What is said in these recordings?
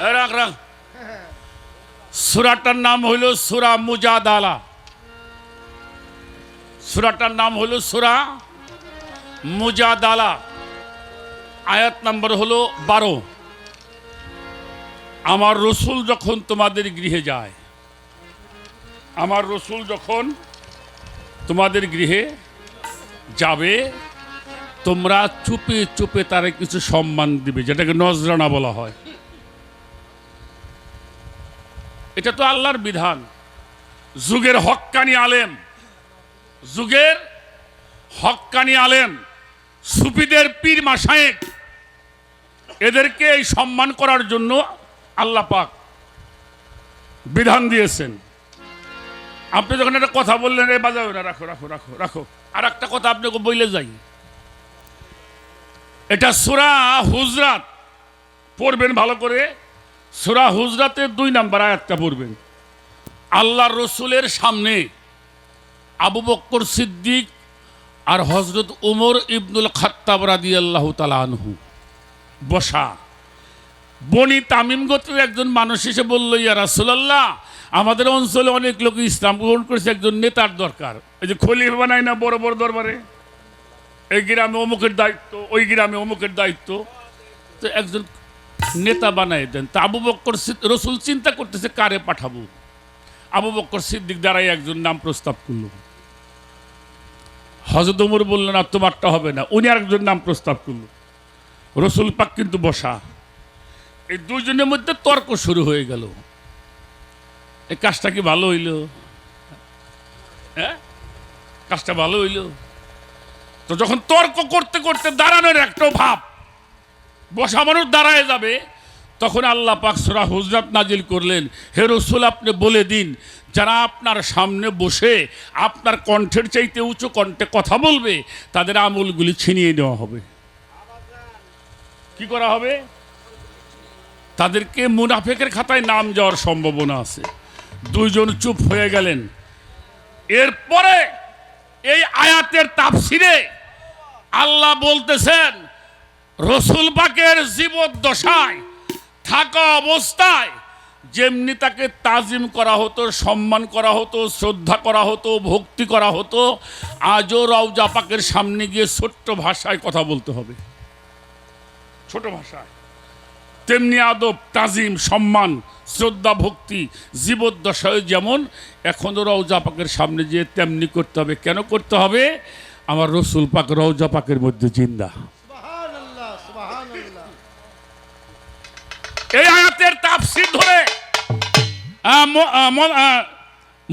রাখ রাখ। সুরাটার নাম হইল সুরা মুজাদালা। সুরাটার নাম হলো সুরা মুজাদালা। আয়াত নাম্বার হলো বারো। আমার রসুল যখন তোমাদের গৃহে যায়, আমার রসুল যখন তোমাদের গৃহে যাবে, তোমরা চুপে চুপে তারা কিছু সম্মান দিবে, যেটাকে নজরানা বলা হয়। এটা তো আল্লাহর বিধান। যুগের হক্কানি আলেম, যুগের হক্কানি আলেম, সুফিদের পীর মাসায়েক এদেরকে এই সম্মান করার জন্য আল্লাহ পাক বিধান দিয়েছেন। আপনি যখন একটা কথা বললেন, এ বাজাবে না, রাখো রাখো রাখো রাখো। আর একটা কথা আপনাকে বইলে যাই। এটা সুরা হুজরাত। পড়বেন ভালো করে। সুরা হুজরাতের দুই নাম্বার আয়াতটা পড়বেন। আল্লাহ রসুলের সামনে আবু বক্কর সিদ্দিক আর হজরত উমর ইবনুল খাত্তাব রাদি আল্লাহ আনহু বসা। বনি তামিম গোত্রের একজন মানুষ এসে বলল, ইয়া রাসুলাল্লাহ, আমাদের অঞ্চলে অনেক লোক ইসলাম গ্রহণ করেছে, একজন নেতার দরকার। এই যে খলিফা বানায় না বড় বড় দরবারে? এই গ্রামে অমুকের দায়িত্ব, ওই গ্রামে অমুকের দায়িত্ব। তো একজন নেতা বানাই দেন। তা আবু বক্কর রসুল চিন্তা করতেছে, কারে পাঠাবো? আবু বক্কর সিদ্দিক দ্বারাই একজন নাম প্রস্তাব করল। হজরত উমর বললেন না তোমারটা হবে না। উনি আরেকজন নাম প্রস্তাব করল। রসুল পাক কিন্তু বসা। এই দুজনের মধ্যে তর্ক শুরু হয়ে গেল। এই কাজটা কি ভালো হইল? হ্যাঁ? কাজটা ভালো হইল? তো যখন তর্ক করতে করতে দাঁড়ানোর একটা ভাব বসা দাঁড়ায় যাবে। তখন আল্লাহ পাক সুরা হুজরাত নাজিল করলেন, হে রসুল, আপনি বলে দিন, যারা আপনার সামনে বসে আপনার কণ্ঠের চাইতে উঁচু কণ্ঠে কথা বলবে, তাদের আমলগুলি ছিনিয়ে নেওয়া হবে। কি করা হবে? তাদেরকে মুনাফেকের খাতায় নাম যাওয়ার সম্ভাবনা আছে। দুইজন চুপ হয়ে গেলেন। এরপরে এই আয়াতের তাফসিরে আল্লাহ বলতেছেন রসুল পাকের জীবদ্দশায়, থাকা অবস্থায় যেমনি তাকে তাজিম করা হতো, সম্মান করা হতো, শ্রদ্ধা করা হতো, ভক্তি করা হতো, আজও রওজা পাকের সামনে গিয়ে ছোট্ট ভাষায় কথা বলতে হবে। ছোট ভাষায়। তেমনি আদব, তাজিম, সম্মান, শ্রদ্ধা, ভক্তি, জীবদ্দশায় যেমন, এখনও রওজা পাকের সামনে গিয়ে তেমনি করতে হবে। কেন করতে হবে? আমার রসুল পাক রওজা পাকের মধ্যে জিন্দা সুবহানাল্লাহ সুবহানাল্লাহ এই আয়াতের তাফসির ধরে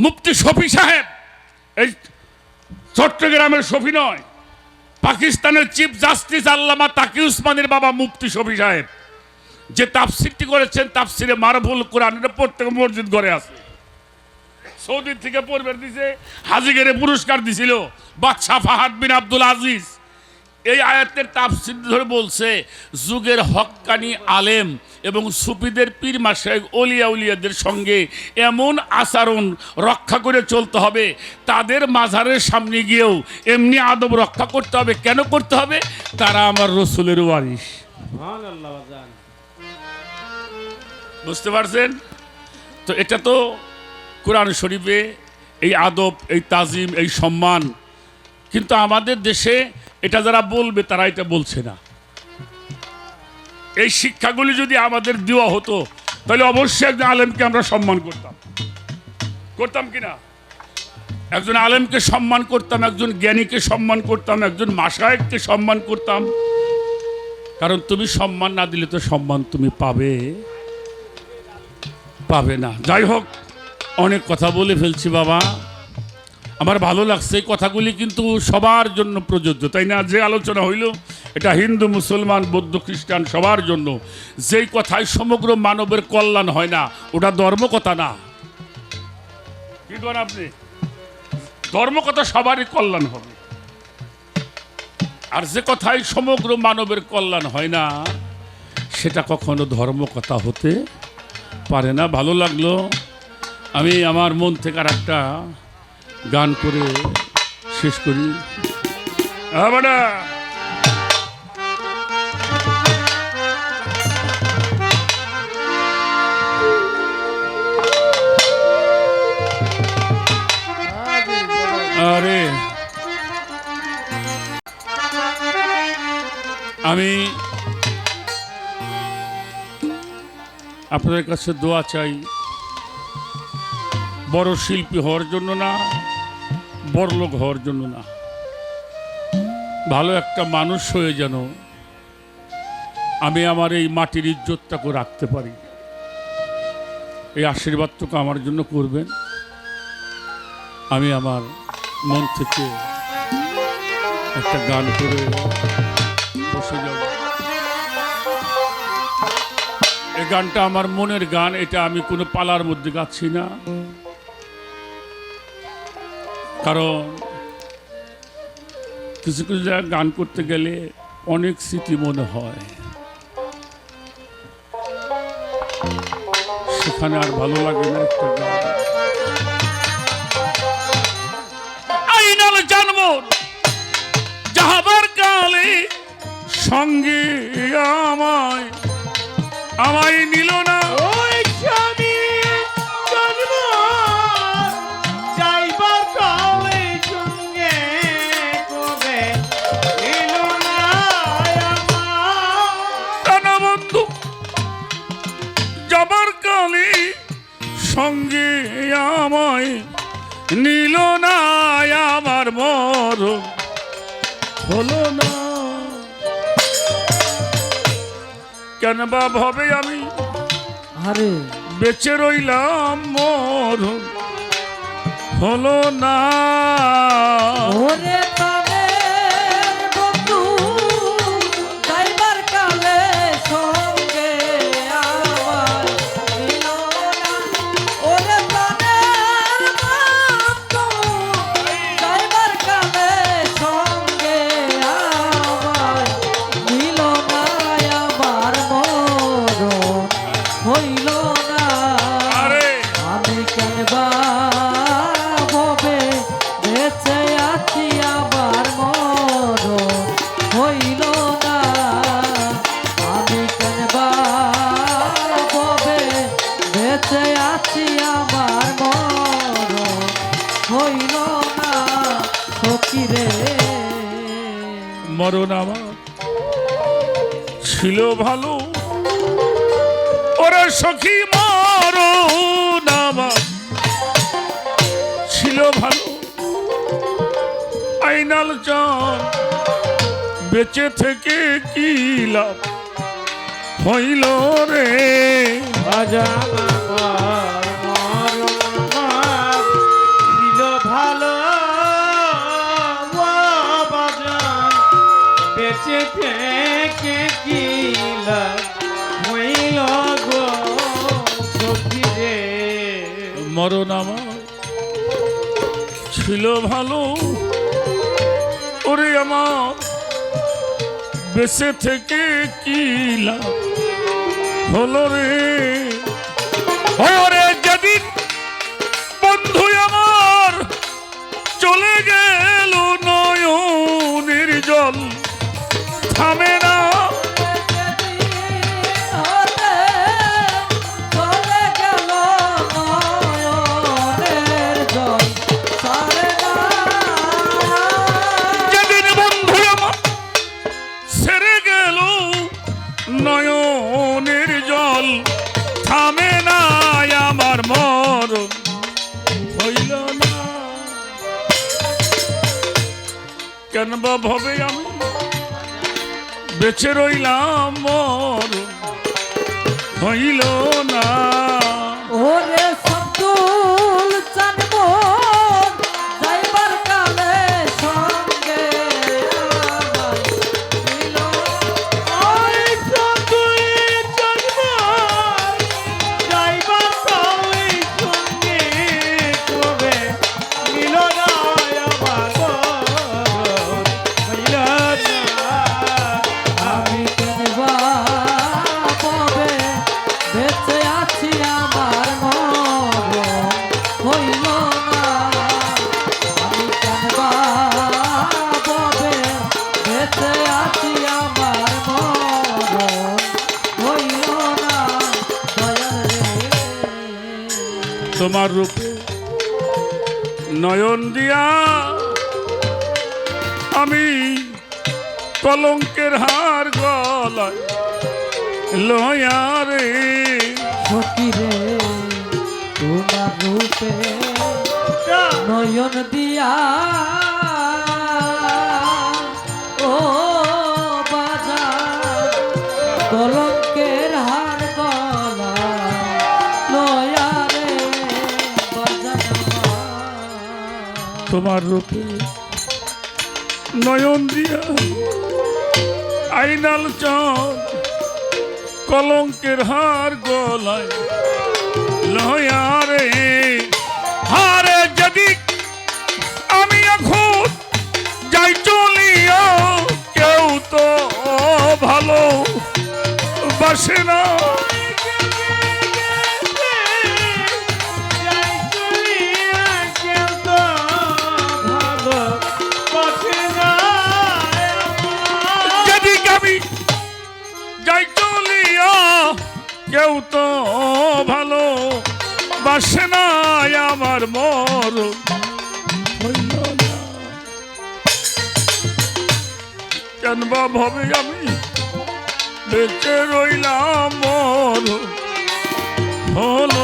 মুফতি শফি সাহেব, এই চট্টগ্রামের শফি নয়, পাকিস্তানের চিফ জাস্টিস আল্লামা তাকি উসমানের বাবা মুফতি শফি সাহেব, যে তাফসিরটি করেছেন, তাফসিরে মারভুল কোরআন এটা প্রত্যেক মসজিদ ঘরে আছে। সৌদি থেকে পড়বে দিছে, হাজিগেরে পুরস্কার দিছিল, বাদশাহ ফাহাদ বিন আব্দুল আজিজ। এই আয়াতের তাফসির ধরে বলছে যুগের হক্কানি আলেম এবং সুফিদের পীর মাসায় অলিয়া উলিয়াদের সঙ্গে এমন আচরণ রক্ষা করে চলতে হবে তাদের মাঝারের সামনে গিয়েও এমনি আদব রক্ষা করতে হবে। কেন করতে হবে? তারা আমার রসুলের ওয়ারিস বুঝতে পারছেন? তো এটা তো কোরআন শরীফে এই আদব এই তাজিম এই সম্মান কিন্তু আমাদের দেশে এটা যারা বলবে, তারা এটা বলছে না। এই শিক্ষাগুলি যদি আমাদের দেওয়া হতো, তাহলে অবশ্যই একজন আলেমকে আমরা সম্মান করতাম। করতাম কি না? একজন আলেমকে সম্মান করতাম, একজন জ্ঞানীকে সম্মান করতাম, একজন মাসায়ককে সম্মান করতাম। কারণ তুমি সম্মান না দিলে তো সম্মান তুমি পাবে পাবে না। যাই হোক, অনেক কথা বলে ফেলছি বাবা। আমার ভালো লাগছে কথাগুলি কিন্তু সবার জন্য প্রযোজ্য, তাই না? যে আলোচনা হইল, এটা হিন্দু, মুসলমান, বৌদ্ধ, খ্রিস্টান সবার জন্য। যেই কথায় সমগ্র মানবের কল্যাণ হয় না, ওটা ধর্মকথা না। কি করেন আপনি? ধর্মকথা সবারই কল্যাণ হবে। আর যে কথায় সমগ্র মানবের কল্যাণ হয় না, সেটা কখনো ধর্মকথা হতে পারে না। ভালো লাগল। আমি আমার মন থেকে আর একটা গান করে শেষ করি। আরে। আমি আপনাদের কাছে দোয়া চাই। বড় শিল্পী হওয়ার জন্য না বড় লোক হওয়ার জন্য না। ভালো একটা মানুষ হয়ে যেন আমি আমার এই মাটির ইজ্জতটাকে রাখতে পারি। এই আশীর্বাদটুকু আমার জন্য করবেন। আমি আমার মন থেকে একটা গান করে বসে যাব। এই গানটা আমার মনের গান, এটা আমি কোনো পালার মধ্যে গাচ্ছি না। কারণ কিছু কিছু জায়গায় গান করতে গেলে অনেক স্মৃতি মনে হয়। সেখানে আর ভালো লাগে না একটা গান। সঙ্গে আমায় আমায় নিল না। বা ভাবে আমি। আরে। বেঁচে রইলাম মোর হলো না। বেঁচে থেকে কি লাভ হইল রে? অজান আমার মরণ আমার ছিল ভালো ও বেঁচে থেকে কি লাভ হইল গো সখী রে? মরণ আমার ছিল ভালো। ওরে আমার বেঁচে থেকে কি লাভ হলো রে বেঁচে রইলাম মর। হইল নয়ন দিয়া আমি কলঙ্কের হার গলায় লয়া রে। সতীরে নয়ন দিয়া তোমার রূপে। নয়ন দিয়া আইনাল চাঁদ, কলঙ্কের হার গলায় লয়া হারে যদি আমি এখন যাই চলিও কেউ তো ভালো বাসে না। মরণ হইল না কেন বা ভাবে আমি বেঁচে রইলাম মরণ হল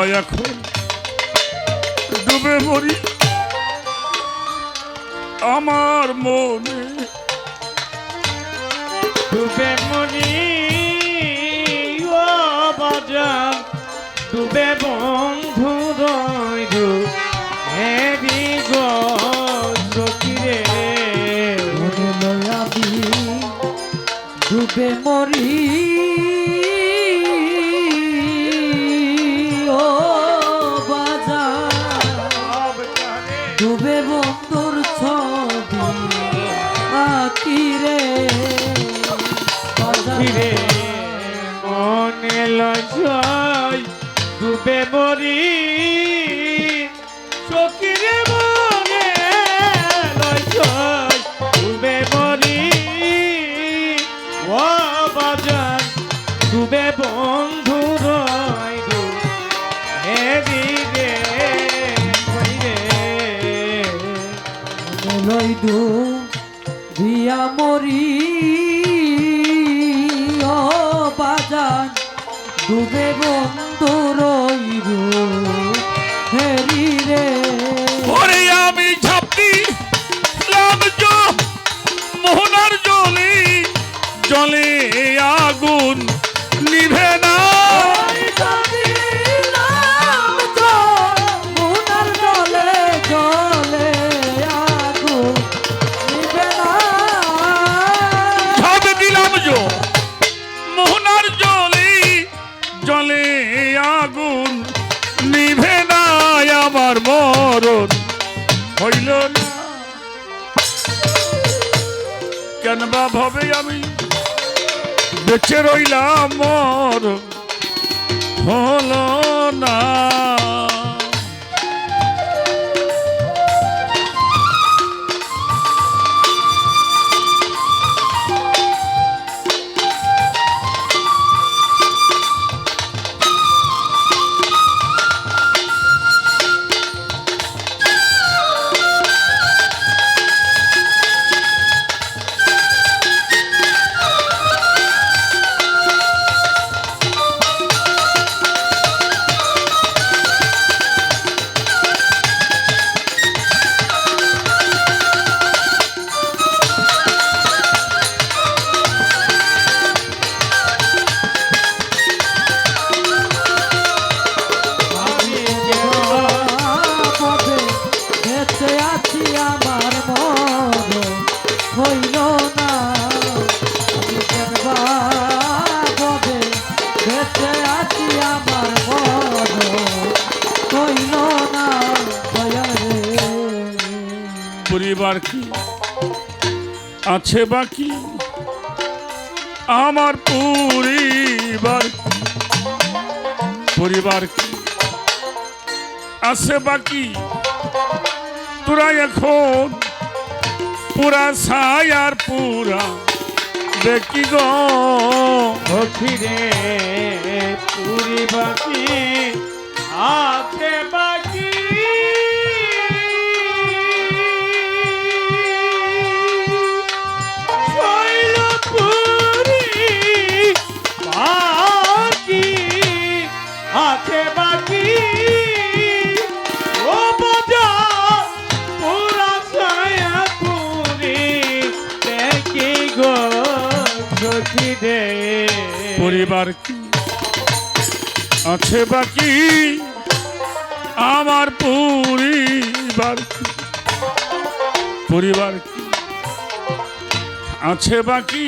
হৃদয় এখন ডুবে মরি। আমার মনে ডুবে মরি ডুবে বন্ধু রইল হেরি গিরে মনে লয়াবি ডুবে মরি। শুভে বন্ধু রইব। আছে বাকি? আমার পরিবার পরিবার আছে বাকি? তোরা এখন পুরা ছায়ার পুরা দেখি গো। অখিরে পুরি বাকি আছে বাকি পরিবার কি আছে বাকি? আমার পরিবার কি? পরিবার কি আছে বাকি?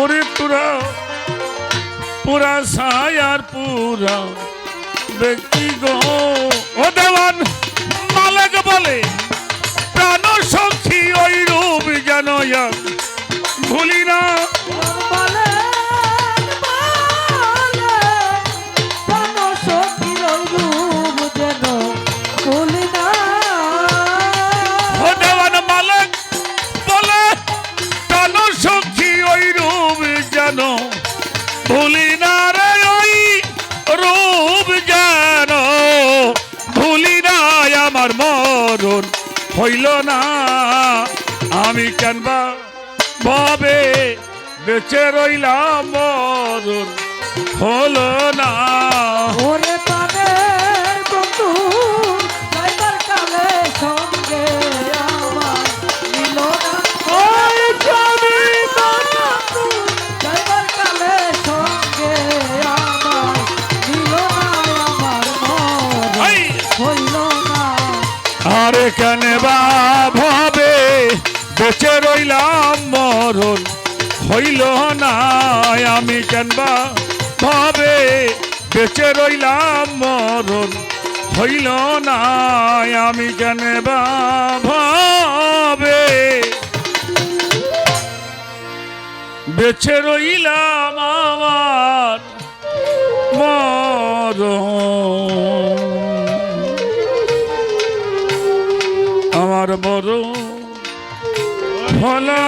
ওরে তোরা, পুরা সায়ার পুরা ব্যক্তি গো। ও দেওয়ান বলে, প্রাণ সখী ওই রূপ যেন বেঁচে আমি কেন বা ভাবে বেঁচে রইলাম মরণ, হইল না আমি কেন বা ভাবে বেছে রইলাম আমার মরণ। আমার বড় ফলনা